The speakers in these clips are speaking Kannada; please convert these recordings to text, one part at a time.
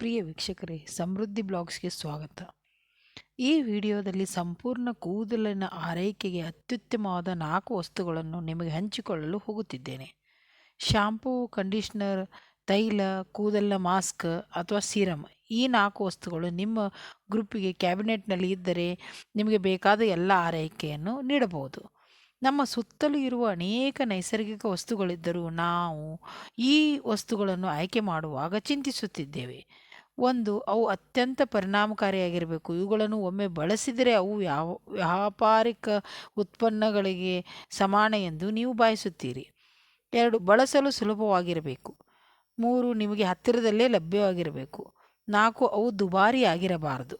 ಪ್ರಿಯ ವೀಕ್ಷಕರೇ, ಸಮೃದ್ಧಿ ಬ್ಲಾಗ್ಸ್ಗೆ ಸ್ವಾಗತ. ಈ ವಿಡಿಯೋದಲ್ಲಿ ಸಂಪೂರ್ಣ ಕೂದಲಿನ ಆರೈಕೆಗೆ ಅತ್ಯುತ್ತಮವಾದ ನಾಲ್ಕು ವಸ್ತುಗಳನ್ನು ನಿಮಗೆ ಹಂಚಿಕೊಳ್ಳಲು ಹೋಗುತ್ತಿದ್ದೇನೆ. ಶಾಂಪೂ ಕಂಡೀಷ್ನರ್, ತೈಲ, ಕೂದಲಿನ ಮಾಸ್ಕ್ ಅಥವಾ ಸೀರಮ್ ಈ ನಾಲ್ಕು ವಸ್ತುಗಳು ನಿಮ್ಮ ಗ್ರೂಪಿಗೆ ಕ್ಯಾಬಿನೆಟ್ನಲ್ಲಿ ಇದ್ದರೆ ನಿಮಗೆ ಬೇಕಾದ ಎಲ್ಲ ಆರೈಕೆಯನ್ನು ನೀಡಬಹುದು. ನಮ್ಮ ಸುತ್ತಲೂ ಇರುವ ಅನೇಕ ನೈಸರ್ಗಿಕ ವಸ್ತುಗಳಿದ್ದರೂ ನಾವು ಈ ವಸ್ತುಗಳನ್ನು ಆಯ್ಕೆ ಮಾಡುವಾಗ ಚಿಂತಿಸುತ್ತಿದ್ದೇವೆ. ಒಂದು ಅವು ಅತ್ಯಂತ ಪರಿಣಾಮಕಾರಿಯಾಗಿರಬೇಕು. ಇವುಗಳನ್ನು ಒಮ್ಮೆ ಬಳಸಿದರೆ ಅವು ಯಾವ, ವ್ಯಾಪಾರಿಕ ಉತ್ಪನ್ನಗಳಿಗೆ ಸಮಾನ ಎಂದು ನೀವು ಭಾವಿಸುತ್ತೀರಿ. ಎರಡು, ಬಳಸಲು ಸುಲಭವಾಗಿರಬೇಕು. ಮೂರು, ನಿಮಗೆ ಹತ್ತಿರದಲ್ಲೇ ಲಭ್ಯವಾಗಿರಬೇಕು. ನಾಲ್ಕು ಅವು ದುಬಾರಿ ಆಗಿರಬಾರದು.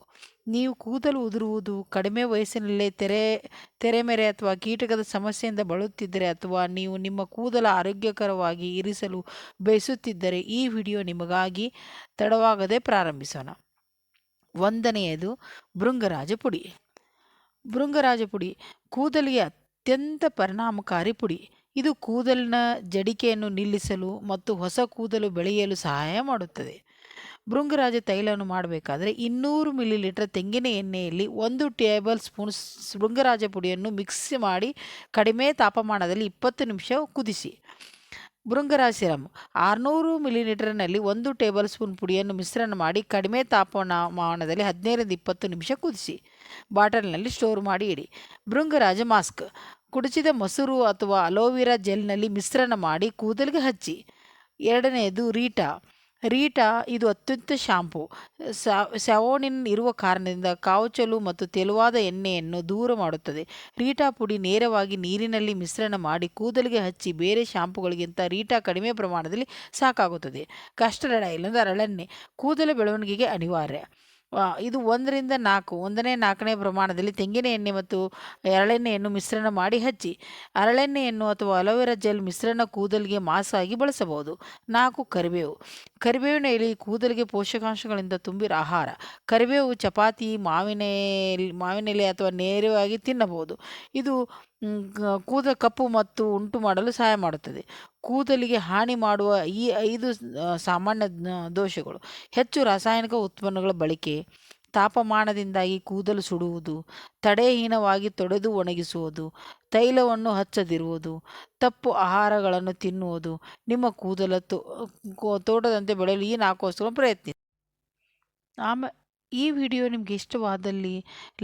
ನೀವು ಕೂದಲು ಉದುರುವುದು, ಕಡಿಮೆ ವಯಸ್ಸಿನಲ್ಲೇ ತೆರೆ ತೆರೆಮೆರೆ ಅಥವಾ ಕೀಟಕದ ಸಮಸ್ಯೆಯಿಂದ ಬಳಲುತ್ತಿದ್ದರೆ ಅಥವಾ ನೀವು ನಿಮ್ಮ ಕೂದಲ ಆರೋಗ್ಯಕರವಾಗಿ ಇರಿಸಲು ಬಯಸುತ್ತಿದ್ದರೆ ಈ ವಿಡಿಯೋ ನಿಮಗಾಗಿ ತಡವಾಗದೆ ಪ್ರಾರಂಭಿಸೋಣ. ಒಂದನೆಯದು ಭೃಂಗರಾಜ ಪುಡಿ. ಭೃಂಗರಾಜ ಪುಡಿ ಕೂದಲಿಗೆ ಅತ್ಯಂತ ಪರಿಣಾಮಕಾರಿ ಪುಡಿ. ಇದು ಕೂದಲಿನ ಜಡಿಕೆಯನ್ನು ನಿಲ್ಲಿಸಲು ಮತ್ತು ಹೊಸ ಕೂದಲು ಬೆಳೆಯಲು ಸಹಾಯ ಮಾಡುತ್ತದೆ. ಭೃಂಗರಾಜ ತೈಲವನ್ನು ಮಾಡಬೇಕಾದ್ರೆ ಇನ್ನೂರು ಮಿಲಿ ಲೀಟರ್ ತೆಂಗಿನ ಎಣ್ಣೆಯಲ್ಲಿ ಒಂದು ಟೇಬಲ್ ಸ್ಪೂನ್ ಭೃಂಗರಾಜ ಪುಡಿಯನ್ನು ಮಿಕ್ಸ್ ಮಾಡಿ ಕಡಿಮೆ ತಾಪಮಾನದಲ್ಲಿ ಇಪ್ಪತ್ತು ನಿಮಿಷ ಕುದಿಸಿ. ಭೃಂಗರಾಜ ಸಿರಮ್ ಆರುನೂರು ಮಿಲಿಲೀಟರ್ನಲ್ಲಿ ಒಂದು ಟೇಬಲ್ ಸ್ಪೂನ್ ಪುಡಿಯನ್ನು ಮಿಶ್ರಣ ಮಾಡಿ ಕಡಿಮೆ ತಾಪಮಾನದಲ್ಲಿ ಹದಿನೈದರಿಂದ ಇಪ್ಪತ್ತು ನಿಮಿಷ ಕುದಿಸಿ. ಬಾಟಲ್ನಲ್ಲಿ ಸ್ಟೋರ್ ಮಾಡಿ ಇಡಿ. ಭೃಂಗರಾಜ ಮಾಸ್ಕ್ ಕುಡಿಸಿದ ಮೊಸರು ಅಥವಾ ಅಲೋವೆರಾ ಜೆಲ್ನಲ್ಲಿ ಮಿಶ್ರಣ ಮಾಡಿ ಕೂದಲಿಗೆ ಹಚ್ಚಿ. ಎರಡನೆಯದು ರೀಟಾ ರೀಟಾ, ಇದು ಅತ್ಯಂತ ಶಾಂಪು. ಸ್ಯಾವೋನಿನ್ ಇರುವ ಕಾರಣದಿಂದ ಕಾವುಚಲು ಮತ್ತು ತೆಳುವಾದ ಎಣ್ಣೆಯನ್ನು ದೂರ ಮಾಡುತ್ತದೆ. ರೀಟಾ ಪುಡಿ ನೇರವಾಗಿ ನೀರಿನಲ್ಲಿ ಮಿಶ್ರಣ ಮಾಡಿ ಕೂದಲಿಗೆ ಹಚ್ಚಿ ಬೇರೆ ಶಾಂಪುಗಳಿಗಿಂತ ರೀಟಾ ಕಡಿಮೆ ಪ್ರಮಾಣದಲ್ಲಿ ಸಾಕಾಗುತ್ತದೆ. ಕಸ್ಟರ್ಡ್ ಆಯಿಲ್ ಅಂದರೆ ಕೂದಲ ಬೆಳವಣಿಗೆಗೆ ಅನಿವಾರ್ಯ. ಇದು ಒಂದರಿಂದ ನಾಲ್ಕು, ಒಂದನೇ ನಾಲ್ಕನೇ ಪ್ರಮಾಣದಲ್ಲಿ ತೆಂಗಿನ ಎಣ್ಣೆ ಮತ್ತು ಎರಳೆಣ್ಣೆಯನ್ನು ಮಿಶ್ರಣ ಮಾಡಿ ಹಚ್ಚಿ. ಅರಳೆಣ್ಣೆಯನ್ನು ಅಥವಾ ಅಲೋವೆರಾ ಜೆಲ್ ಮಿಶ್ರಣ ಕೂದಲಿಗೆ ಮಾಸಾಗಿ ಬಳಸಬಹುದು. ನಾಲ್ಕು, ಕರಿಬೇವು. ಕರಿಬೇವಿನ ಎಲೆ ಕೂದಲಿಗೆ ಪೋಷಕಾಂಶಗಳಿಂದ ತುಂಬಿರೋ ಆಹಾರ. ಕರಿಬೇವು ಚಪಾತಿ, ಮಾವಿನ ಮಾವಿನ ಎಲೆ ಅಥವಾ ನೇರವಾಗಿ ತಿನ್ನಬಹುದು. ಇದು ಕೂದ ಕಪ್ಪು ಮತ್ತು ಉಂಟು ಮಾಡಲು ಸಹಾಯ ಮಾಡುತ್ತದೆ. ಕೂದಲಿಗೆ ಹಾನಿ ಮಾಡುವ ಈ ಐದು ಸಾಮಾನ್ಯ ದೋಷಗಳು. ಹೆಚ್ಚು ರಾಸಾಯನಿಕ ಉತ್ಪನ್ನಗಳ ಬಳಕೆ ತಾಪಮಾನದಿಂದಾಗಿ ಕೂದಲು ಸುಡುವುದು, ತಡೆಹೀನವಾಗಿ ತೊಡೆದು ಒಣಗಿಸುವುದು, ತೈಲವನ್ನು ಹಚ್ಚದಿರುವುದು, ತಪ್ಪು ಆಹಾರಗಳನ್ನು ತಿನ್ನುವುದು, ನಿಮ್ಮ ಕೂದಲ ತೋಟದಂತೆ ಬೆಳೆಯಲು ಈ ನಾಲ್ಕು ವಸ್ತುಗಳನ್ನು ಪ್ರಯತ್ನಿಸಿ. ಆಮೇಲೆ ಈ ವಿಡಿಯೋ ನಿಮಗೆ ಇಷ್ಟವಾದಲ್ಲಿ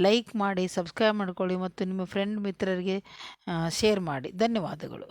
ಲೈಕ್ ಮಾಡಿ, ಸಬ್ಸ್ಕ್ರೈಬ್ ಮಾಡಿಕೊಳ್ಳಿ ಮತ್ತು ನಿಮ್ಮ ಫ್ರೆಂಡ್ ಮಿತ್ರರಿಗೆ ಶೇರ್ ಮಾಡಿ. ಧನ್ಯವಾದಗಳು.